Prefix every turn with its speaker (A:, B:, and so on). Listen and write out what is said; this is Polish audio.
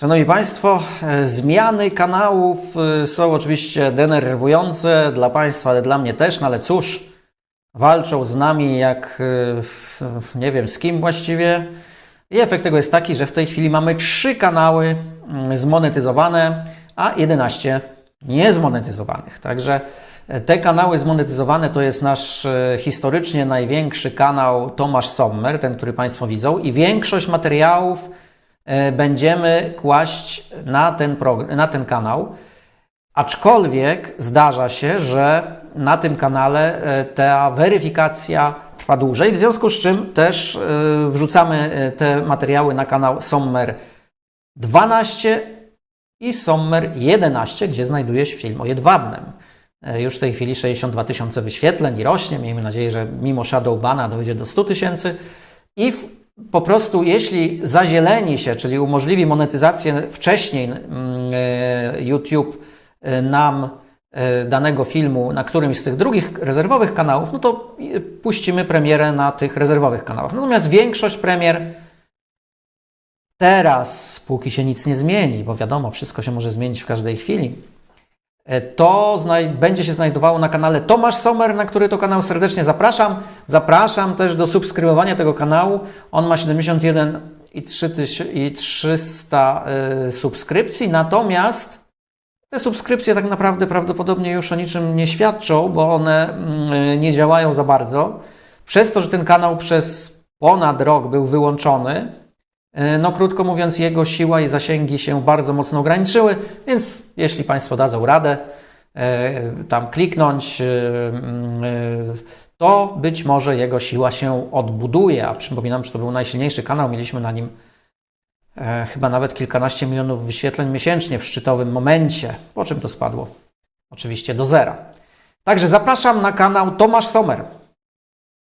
A: Szanowni Państwo, e, zmiany kanałów e, są oczywiście denerwujące dla Państwa, ale dla mnie też, no ale cóż, walczą z nami jak e, nie wiem z kim właściwie. I efekt tego jest taki, że w tej chwili mamy trzy kanały mm, zmonetyzowane, a 11 niezmonetyzowanych. Także te kanały zmonetyzowane to jest nasz historycznie największy kanał Tomasz Sommer, ten, który Państwo widzą, i większość materiałów będziemy kłaść na ten, na ten kanał. Aczkolwiek zdarza się, że na tym kanale e, ta weryfikacja trwa dłużej, w związku z czym też e, wrzucamy e, te materiały na kanał Sommer 12 i Sommer 11, gdzie znajduje się film o. E, Już w tej chwili 62 tysiące wyświetleń i rośnie. Miejmy nadzieję, że mimo Shadowbana dojdzie do 100 tysięcy. I w, po prostu, jeśli zazieleni się, czyli umożliwi monetyzację wcześniej mm, e, YouTube e, nam e, danego filmu na którymś z tych drugich rezerwowych kanałów, no to puścimy premierę na tych rezerwowych kanałach. Natomiast większość premier teraz, póki się nic nie zmieni, bo wiadomo, wszystko się może zmienić w każdej chwili, to znaj- będzie się znajdowało na kanale Tomasz Sommer, na który to kanał serdecznie zapraszam. Zapraszam też do subskrybowania tego kanału. On ma 71 i 3 i 300 y, subskrypcji, natomiast te subskrypcje tak naprawdę prawdopodobnie już o niczym nie świadczą, bo one mm, nie działają za bardzo. Przez to, że ten kanał przez ponad rok był wyłączony, no krótko mówiąc, jego siła i zasięgi się bardzo mocno ograniczyły, więc jeśli Państwo dadzą radę y, tam kliknąć, y, y, to być może jego siła się odbuduje. A przypominam, że to był najsilniejszy kanał, mieliśmy na nim e, chyba nawet kilkanaście milionów wyświetleń miesięcznie w szczytowym momencie, po czym to spadło oczywiście do zera. Także zapraszam na kanał Tomasz Sommer.